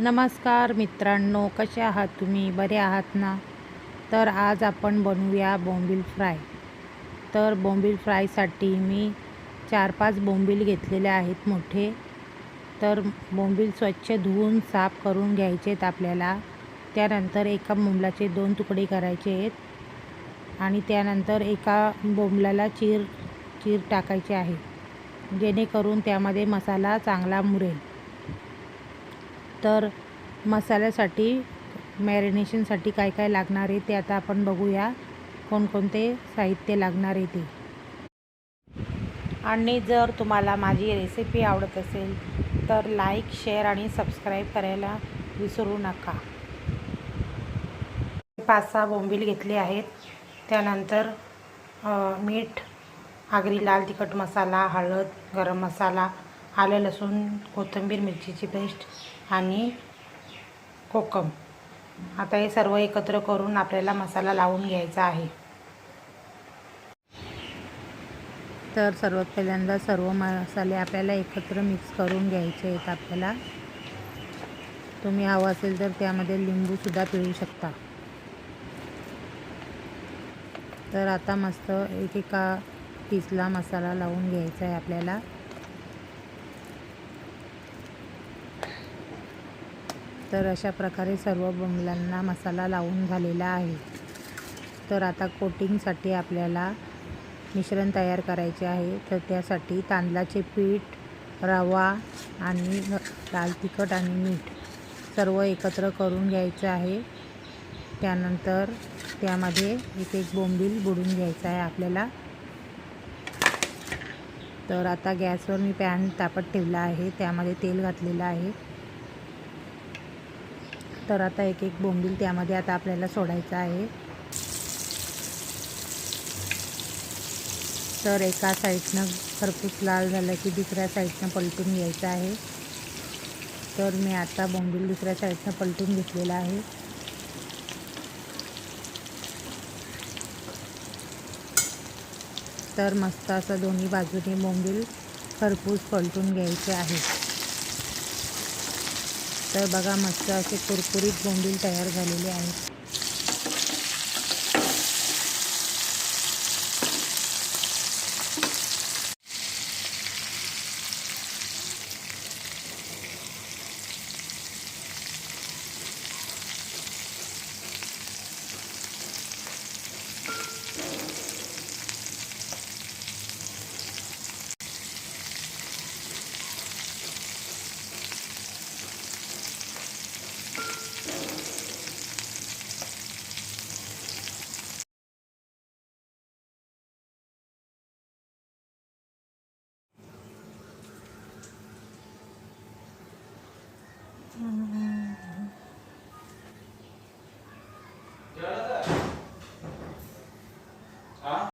नमस्कार मित्रांनो कसे आहात तुम्ही? बरे आहात ना? तर आज आपण बनवूया बोंबील फ्राय. तर बोंबील फ्रायसाठी मी चार पाच बोंबील घेतलेले आहेत मोठे. तर बोंबील स्वच्छ धुवून साफ करून घ्यायचे आहेत आपल्याला. त्यानंतर एका बोंबलाचे दोन तुकडे करायचे आहेत. आणि त्यानंतर एका बोंबलाला चीर चीर टाकायचे आहे. जेणेकरून त्यामध्ये मसाला चांगला मुरेल. तर मसाल्यासाठी मॅरिनेशनसाठी काय काय लागणार आहे ते आता आपण बघूया. कोणकोणते साहित्य लागणार आहे ते. आणि जर तुम्हाला माझी रेसिपी आवडत असेल तर लाईक शेअर आणि सबस्क्राईब करायला विसरू नका. पाच सहा बोंबील घेतले आहेत. त्यानंतर मीठ आगरी लाल तिखट मसाला हळद गरम मसाला आलं लसूण कोथिंबीर मिरचीची पेस्ट आणि कोकम. आता हे सर्व एकत्र करून आपल्याला मसाला लावून घ्यायचा आहे. तर सर्वात पहिल्यांदा सर्व मसाले आपल्याला एकत्र मिक्स करून घ्यायचे आहेत आपल्याला. तुम्ही हवं असेल तर त्यामध्ये लिंबूसुद्धा पिळू शकता. तर आता मस्त एकेका पीसला मसाला लावून घ्यायचा आहे आपल्याला. तर अशा प्रकारे सर्व बंगल्यांना मसाला लावून झालेला आहे. तर आता कोटिंगसाठी आपल्याला मिश्रण तयार करायचे आहे. तर त्यासाठी तांदळाचे पीठ रवा आणि लाल तिखट आणि मीठ सर्व एकत्र करून घ्यायचं आहे. त्यानंतर त्यामध्ये एक एक बोंबील बुडून घ्यायचा आहे आपल्याला. तर आता गॅसवर मी पॅन तापत ठेवला आहे. त्यामध्ये तेल घातलेलं आहे. तर आता एक एक बोंबील त्यामध्ये आता आपल्याला सोडायचं आहे. तर एका साईडनं खरपूस लाल झालं की दुसऱ्या साईडनं पलटून घ्यायचं आहे. तर मी आता बोंबील दुसऱ्या साईडनं पलटून घेतलेला आहे. तर मस्त असं दोन्ही बाजूने बोंबील खरपूस पलटून घ्यायचे आहे. तर बघा मस्त असे कुरकुरीत बोंबील तयार झालेले आहेत.